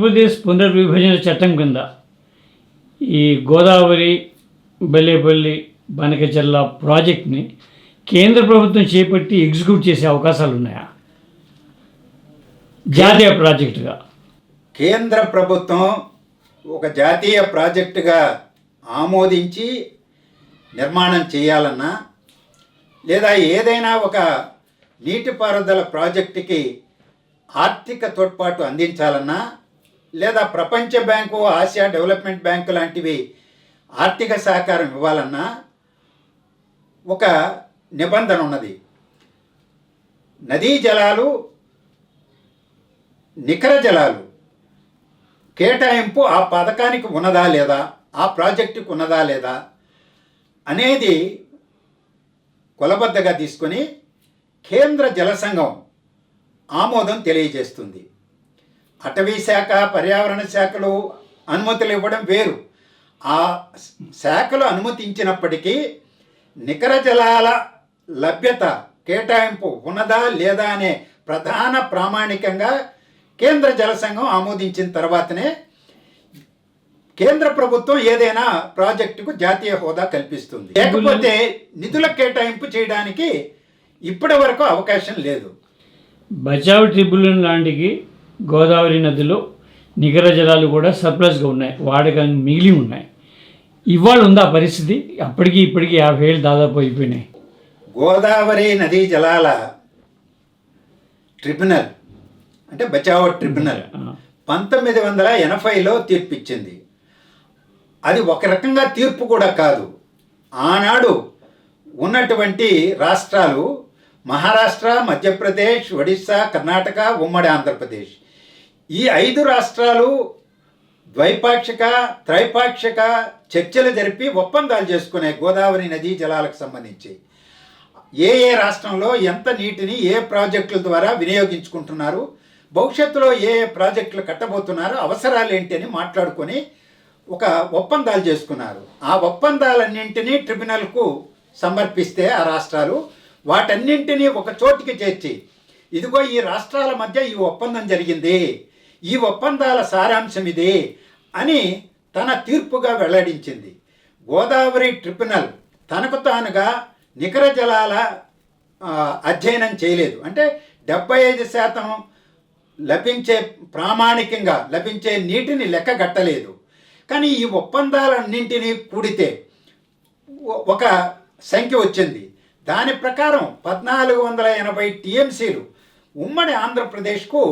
ఆంధ్రప్రదేశ్ పునర్విభజన చట్టం కింద ఈ గోదావరి బల్లేపల్లి జిల్లా ప్రాజెక్ట్ని కేంద్ర ప్రభుత్వం చేపట్టి ఎగ్జిక్యూట్ చేసే అవకాశాలు ఉన్నాయా? జాతీయ ప్రాజెక్టుగా. కేంద్ర ప్రభుత్వం ఒక జాతీయ ప్రాజెక్టుగా ఆమోదించి నిర్మాణం చేయాలన్నా లేదా ఏదైనా ఒక నీటిపారుదల ప్రాజెక్టుకి ఆర్థిక తోడ్పాటు అందించాలన్నా లేదా ప్రపంచ బ్యాంకు ఆసియా డెవలప్మెంట్ బ్యాంకు లాంటివి ఆర్థిక సహకారం ఇవ్వాలన్నా ఒక నిబంధన ఉన్నది. నదీ జలాలు నికర జలాలు కేటాయింపు ఆ పథకానికి ఉన్నదా లేదా ఆ ప్రాజెక్టుకు ఉన్నదా లేదా అనేది కొలబద్దగా తీసుకొని కేంద్ర జల సంఘం ఆమోదం తెలియజేస్తుంది. అటవీ శాఖ పర్యావరణ శాఖలు అనుమతులు ఇవ్వడం వేరు. ఆ శాఖలు అనుమతించినప్పటికీ నికర జలాల లభ్యత కేటాయింపు ఉన్నదా లేదా అనే ప్రధాన ప్రామాణికంగా కేంద్ర జల సంఘం ఆమోదించిన తర్వాతనే కేంద్ర ప్రభుత్వం ఏదైనా ప్రాజెక్టుకు జాతీయ హోదా కల్పిస్తుంది. లేకపోతే నిధుల కేటాయింపు చేయడానికి ఇప్పటి వరకు అవకాశం లేదు. బచావ్ ట్రిబ్యునల్ లాంటికి గోదావరి నదిలో నికర జలాలు కూడా సర్ప్లస్గా ఉన్నాయి. వాడకానికి మిగిలి ఉన్నాయి. ఇవాళ ఉందా పరిస్థితి? అప్పటికి ఇప్పటికి యాభై ఏళ్ళు దాదాపు అయిపోయినాయి. గోదావరి నదీ జలాల ట్రిబ్యునల్ అంటే బచావో ట్రిబ్యునల్ ఆ, పంతొమ్మిది వందల ఎనభైలో తీర్పిచ్చింది. అది ఒక రకంగా తీర్పు కూడా కాదు. ఆనాడు ఉన్నటువంటి రాష్ట్రాలు మహారాష్ట్ర మధ్యప్రదేశ్ ఒడిశా కర్ణాటక ఉమ్మడి ఆంధ్రప్రదేశ్ ఈ ఐదు రాష్ట్రాలు ద్వైపాక్షిక త్రైపాక్షిక చర్చలు జరిపి ఒప్పందాలు చేసుకునే గోదావరి నదీ జలాలకు సంబంధించి. ఏ ఏ రాష్ట్రంలో ఎంత నీటిని ఏ ప్రాజెక్టుల ద్వారా వినియోగించుకుంటున్నారు భవిష్యత్తులో ఏ ఏ ప్రాజెక్టులు కట్టబోతున్నారు అవసరాలు ఏంటి అని మాట్లాడుకొని ఒక ఒప్పందాలు చేసుకున్నారు. ఆ ఒప్పందాలన్నింటినీ ట్రిబ్యునల్కు సమర్పిస్తే ఆ రాష్ట్రాలు వాటన్నింటినీ ఒక చోటికి చేర్చి ఇదిగో ఈ రాష్ట్రాల మధ్య ఈ ఒప్పందం జరిగింది. ఈ ఒప్పందాల సారాంశం ఇది అని తన తీర్పుగా వెల్లడించింది. గోదావరి ట్రిబ్యునల్ తనకు తానుగా నికర జలాల అధ్యయనం చేయలేదు. అంటే డెబ్బై ఐదు శాతం లభించే ప్రామాణికంగా లభించే నీటిని లెక్కగట్టలేదు కానీ ఈ ఒప్పందాలన్నింటినీ కూడితే ఒక సంఖ్య వచ్చింది. దాని ప్రకారం పద్నాలుగు వందల ఎనభై టీఎంసీలు ఉమ్మడి ఆంధ్రప్రదేశ్కు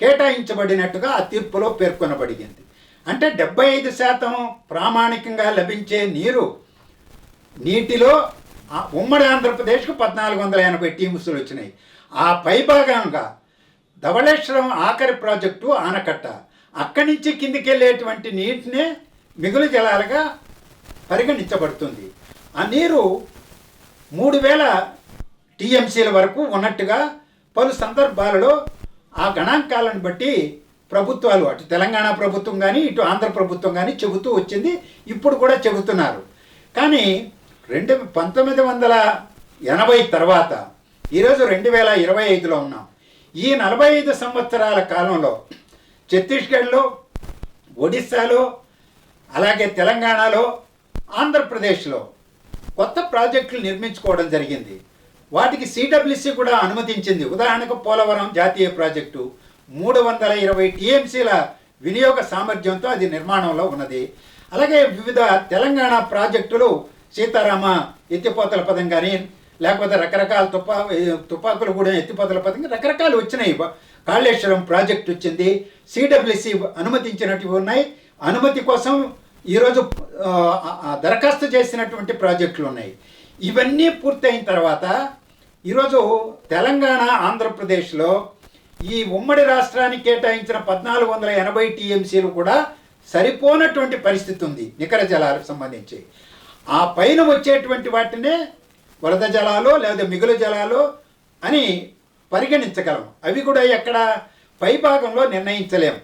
కేటాయించబడినట్టుగా ఆ తీర్పులో పేర్కొనబడింది అంటే డెబ్బై ఐదు శాతం ప్రామాణికంగా లభించే నీరు నీటిలో ఆ ఉమ్మడి ఆంధ్రప్రదేశ్కు పద్నాలుగు వందల ఎనభై టీమ్స్లు వచ్చినాయి. ఆ పైభాగంగా ధవళేశ్వరం ఆఖరి ప్రాజెక్టు ఆనకట్ట. అక్కడి నుంచి కిందికి వెళ్ళేటువంటి నీటినే మిగులు జలాలుగా పరిగణించబడుతుంది. ఆ నీరు మూడు వేల టీఎంసీల వరకు ఉన్నట్టుగా పలు సందర్భాలలో ఆ గణాంకాలను బట్టి ప్రభుత్వాలు అటు తెలంగాణ ప్రభుత్వం కానీ ఇటు ఆంధ్ర ప్రభుత్వం కానీ చెబుతూ వచ్చింది. ఇప్పుడు కూడా చెబుతున్నారు. కానీ రెండు పంతొమ్మిది వందల ఎనభై తర్వాత ఈరోజు రెండు వేల ఇరవై ఐదులో ఉన్నాం. ఈ నలభై ఐదు సంవత్సరాల కాలంలో ఛత్తీస్గఢ్లో ఒడిస్సాలో అలాగే తెలంగాణలో ఆంధ్రప్రదేశ్లో కొత్త ప్రాజెక్టులు నిర్మించుకోవడం జరిగింది. వాటికి సిడబ్ల్యూసి కూడా అనుమతించింది. ఉదాహరణకు పోలవరం జాతీయ ప్రాజెక్టు మూడు వందల ఇరవై టీఎంసీల వినియోగ సామర్థ్యంతో అది నిర్మాణంలో ఉన్నది. అలాగే వివిధ తెలంగాణ ప్రాజెక్టులు సీతారామ ఎత్తిపోతల పదం కానీ లేకపోతే రకరకాల తుపా తుపాకులు కూడా ఎత్తిపోతల పదం రకరకాలు వచ్చినాయి. కాళేశ్వరం ప్రాజెక్ట్ వచ్చింది. సిడబ్ల్యూసి అనుమతించినటివి ఉన్నాయి. అనుమతి కోసం ఈరోజు దరఖాస్తు చేసినటువంటి ప్రాజెక్టులు ఉన్నాయి. ఇవన్నీ పూర్తయిన తర్వాత ఈరోజు తెలంగాణ ఆంధ్రప్రదేశ్లో ఈ ఉమ్మడి రాష్ట్రానికి కేటాయించిన పద్నాలుగు వందల ఎనభై టీఎంసీలు కూడా సరిపోనటువంటి పరిస్థితి ఉంది నికర జలాలకు సంబంధించి. ఆ పైన వచ్చేటువంటి వాటినే వరద జలాలు లేదా మిగులు జలాలు అని పరిగణించగలం. అవి కూడా ఎక్కడ పైభాగంలో నిర్ణయించలేం.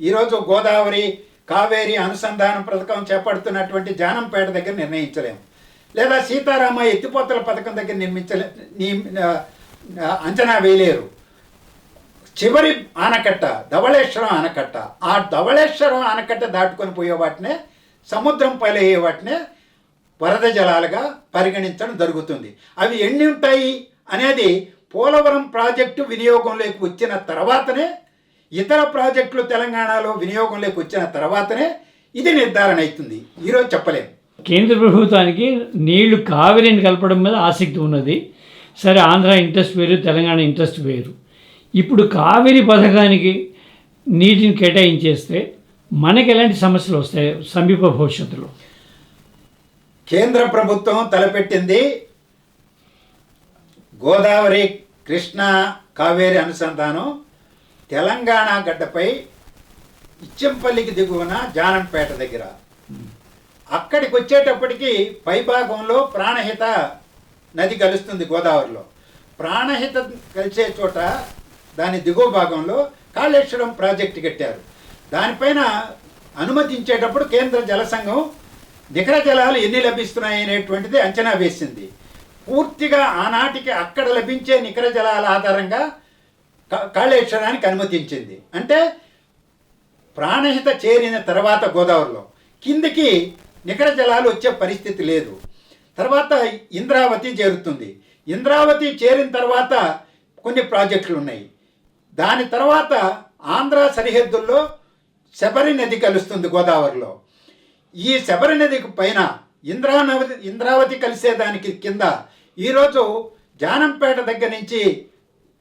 ఈరోజు గోదావరి కావేరి అనుసంధానం పథకం చేపడుతున్నటువంటి జానంపేట దగ్గర నిర్ణయించలేము లేదా సీతారామ ఎత్తిపోతల పథకం దగ్గర నిర్మించలే నీ- అంచనా వేయలేరు. చివరి ఆనకట్ట ధవళేశ్వరం ఆనకట్ట. ఆ ధవళేశ్వరం ఆనకట్ట దాటుకొని పోయే వాటినే సముద్రం పైలయ్యే వాటినే వరద జలాలుగా పరిగణించడం జరుగుతుంది. అవి ఎన్ని ఉంటాయి అనేది పోలవరం ప్రాజెక్టు వినియోగంలోకి వచ్చిన తర్వాతనే ఇతర ప్రాజెక్టులు తెలంగాణలో వినియోగంలోకి వచ్చిన తర్వాతనే ఇది నిర్ధారణ అవుతుంది. ఈరోజు చెప్పలేము కేంద్ర ప్రభుత్వానికి నీళ్ళు కావేరీని కలపడం మీద ఆసక్తి ఉన్నది. సరే ఆంధ్ర ఇంట్రెస్ట్ వేరు తెలంగాణ ఇంట్రెస్ట్ వేరు. ఇప్పుడు కావేరీ పథకానికి నీటిని కేటాయించేస్తే మనకి ఎలాంటి సమస్యలు వస్తాయి సమీప భవిష్యత్తులో? కేంద్ర ప్రభుత్వం తలపెట్టింది గోదావరి కృష్ణ కావేరి అనుసంధానం. తెలంగాణ గడ్డపై ఇచ్చంపల్లికి దిగువన జానంపేట దగ్గర. అక్కడికి వచ్చేటప్పటికి పైభాగంలో ప్రాణహిత నది కలుస్తుంది గోదావరిలో. ప్రాణహిత కలిసే చోట దాని దిగువ భాగంలో కాళేశ్వరం ప్రాజెక్టు కట్టారు. దానిపైన అనుమతించేటప్పుడు కేంద్ర జల సంఘం నికర జలాలు ఎన్ని లభిస్తున్నాయి అనేటువంటిది అంచనా వేసింది. పూర్తిగా ఆనాటికి అక్కడ లభించే నికర జలాల ఆధారంగా కా- కాళేశ్వరానికి అనుమతించింది. అంటే ప్రాణహిత చేరిన తర్వాత గోదావరిలో. కిందికి నికర జలాలు వచ్చే పరిస్థితి లేదు. తర్వాత ఇంద్రావతి చేరుతుంది. ఇంద్రావతి చేరిన తర్వాత కొన్ని ప్రాజెక్టులు ఉన్నాయి. దాని తర్వాత ఆంధ్ర సరిహద్దుల్లో శబరి నది కలుస్తుంది గోదావరిలో. ఈ శబరి నదికి పైన ఇంద్రానవతి ఇంద్రావతి కలిసేదానికి కింద ఈరోజు జానంపేట దగ్గర నుంచి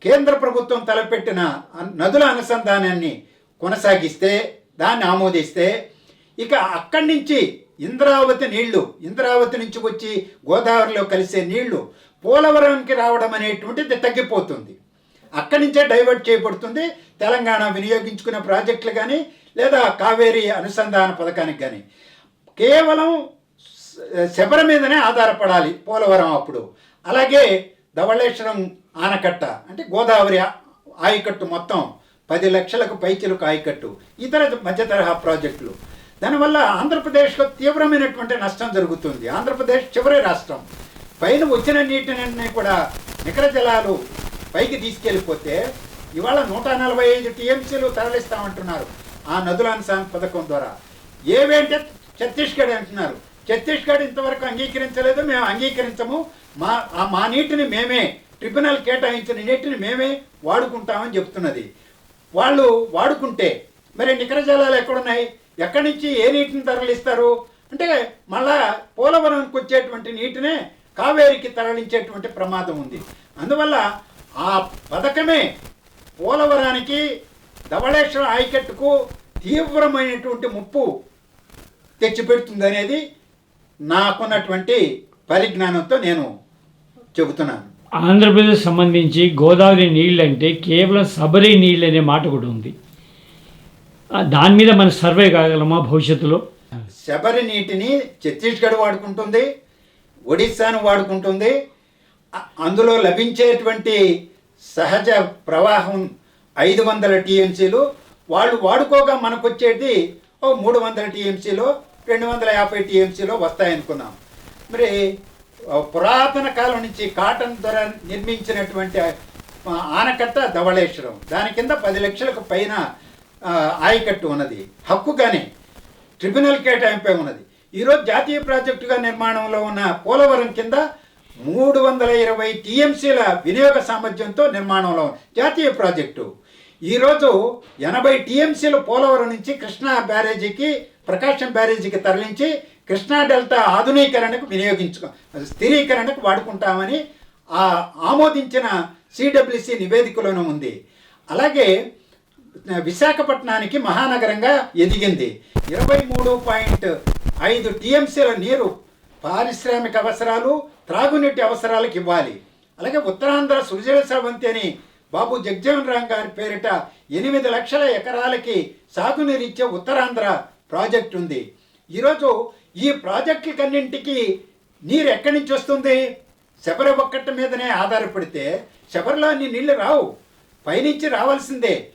కేంద్ర ప్రభుత్వం తలపెట్టిన నదుల అనుసంధానాన్ని కొనసాగిస్తే దాన్ని ఆమోదిస్తే ఇక అక్కడి నుంచి ఇంద్రావతి నీళ్ళు ఇంద్రావతి నుంచి వచ్చి గోదావరిలో కలిసే నీళ్ళు పోలవరంకి రావడం అనేటువంటిది తగ్గిపోతుంది. అక్కడి నుంచే డైవర్ట్ చేయబడుతుంది. తెలంగాణ వినియోగించుకునే ప్రాజెక్టులు కానీ లేదా కావేరీ అనుసంధాన పథకానికి కానీ కేవలం శబర మీదనే ఆధారపడాలి పోలవరం అప్పుడు. అలాగే ధవళేశ్వరం ఆనకట్ట అంటే గోదావరి ఆయకట్టు మొత్తం పది లక్షలకు పైచిలకు ఆయకట్టు. ఇతర మధ్య తరహా ప్రాజెక్టులు. దానివల్ల ఆంధ్రప్రదేశ్లో తీవ్రమైనటువంటి నష్టం జరుగుతుంది. ఆంధ్రప్రదేశ్ చివరి రాష్ట్రం. పైన వచ్చిన నీటిని కూడా నికర జలాలు పైకి తీసుకెళ్ళిపోతే ఇవాళ నూట నలభై ఐదు టీఎంసీలు తరలిస్తామంటున్నారు ఆ నదుల అనుసాన్ పథకం ద్వారా. ఏవేంటే ఛత్తీస్గఢ్ అంటున్నారు. ఛత్తీస్గఢ్ ఇంతవరకు అంగీకరించలేదు మేము అంగీకరించము. మా మా నీటిని మేమే ట్రిబ్యునల్ కేటాయించిన నీటిని మేమే వాడుకుంటామని చెప్తున్నది. వాళ్ళు వాడుకుంటే మరి నికర జలాలు ఎక్కడున్నాయి? ఎక్కడి నుంచి ఏ నీటిని తరలిస్తారు? అంటే మళ్ళా పోలవరంకి వచ్చేటువంటి నీటినే కావేరికి తరలించేటువంటి ప్రమాదం ఉంది. అందువల్ల ఆ పథకమే పోలవరానికి ధవళేశ్వర ఆయకట్టుకు తీవ్రమైనటువంటి ముప్పు తెచ్చిపెడుతుంది అనేది నాకున్నటువంటి పరిజ్ఞానంతో నేను చెబుతున్నాను. ఆంధ్రప్రదేశ్ సంబంధించి గోదావరి నీళ్ళు అంటే కేవలం సబరి నీళ్ళు అనే మాట కూడా ఉంది. దాని మీద మనం సర్వే కాగలమా భవిష్యత్తులో? శబరి నీటిని ఛత్తీస్గఢ్ వాడుకుంటుంది ఒడిస్సాను వాడుకుంటుంది. అందులో లభించేటువంటి సహజ ప్రవాహం ఐదు వందల టీఎంసీలు. వాళ్ళు వాడుకోగా మనకు వచ్చేది ఓ మూడు వందల టీఎంసీలో రెండు వందల యాభై టీఎంసీలో వస్తాయనుకున్నాం. మరి పురాతన కాలం నుంచి కాటన్ ద్వారా నిర్మించినటువంటి ఆనకట్ట ధవళేశ్వరం. దాని కింద పది లక్షలకు పైన ఆయకట్టు ఉన్నది. హక్కుగానే ట్రిబ్యునల్ కేటాయింపై ఉన్నది. ఈరోజు జాతీయ ప్రాజెక్టుగా నిర్మాణంలో ఉన్న పోలవరం కింద మూడు వందల ఇరవై టీఎంసీల వినియోగ సామర్థ్యంతో నిర్మాణంలో జాతీయ ప్రాజెక్టు. ఈరోజు ఎనభై టీఎంసీలు పోలవరం నుంచి కృష్ణా బ్యారేజీకి ప్రకాశం బ్యారేజీకి తరలించి కృష్ణా డెల్టా ఆధునీకరణకు వినియోగించుకో స్థిరీకరణకు వాడుకుంటామని ఆమోదించిన సిడబ్ల్యూసి నివేదికలోనూ ఉంది. అలాగే విశాఖపట్నానికి మహానగరంగా ఎదిగింది. ఇరవై మూడు పాయింట్ ఐదు టీఎంసీల నీరు పారిశ్రామిక అవసరాలు త్రాగునీటి అవసరాలకు ఇవ్వాలి. అలాగే ఉత్తరాంధ్ర సృజన సవంతి అని బాబు జగ్జీవన్ రామ్ గారి పేరిట ఎనిమిది లక్షల ఎకరాలకి సాగునీరు ఇచ్చే ఉత్తరాంధ్ర ప్రాజెక్ట్ ఉంది. ఈరోజు ఈ ప్రాజెక్టులకన్నింటికి నీరు ఎక్కడి నుంచి వస్తుంది? శబరి ఒక్కటి మీదనే ఆధారపడితే శబరిలో అన్ని నీళ్ళు రావు. పైనుంచి రావాల్సిందే.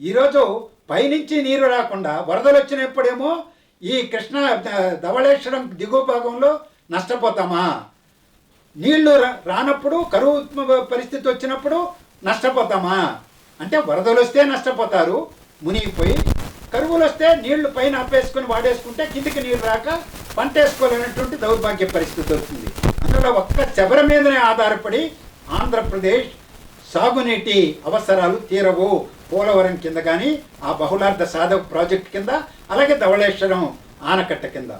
ఈరోజు పైనుంచి నీరు రాకుండా వరదలు వచ్చినప్పుడేమో ఈ కృష్ణ ద- ధవళేశ్వరం దిగువ భాగంలో నష్టపోతామా? నీళ్ళు రా- రానప్పుడు కరువు పరిస్థితి వచ్చినప్పుడు నష్టపోతామా? అంటే వరదలు వస్తే నష్టపోతారు మునిగిపోయి కరువులు వస్తే నీళ్ళు పైన ఆపేసుకొని వాడేసుకుంటే కిందికి నీళ్ళు రాక పంట వేసుకోలేనటువంటి దౌర్భాగ్య పరిస్థితి వస్తుంది. అందులో ఒక్క శబర మీదనే ఆధారపడి ఆంధ్రప్రదేశ్ సాగునీటి అవసరాలు తీరవు. పోలవరం కింద కానీ ఆ బహుళార్థ సాధక ప్రాజెక్ట్ కింద అలాగే ధవళేశ్వరం ఆనకట్ట కింద.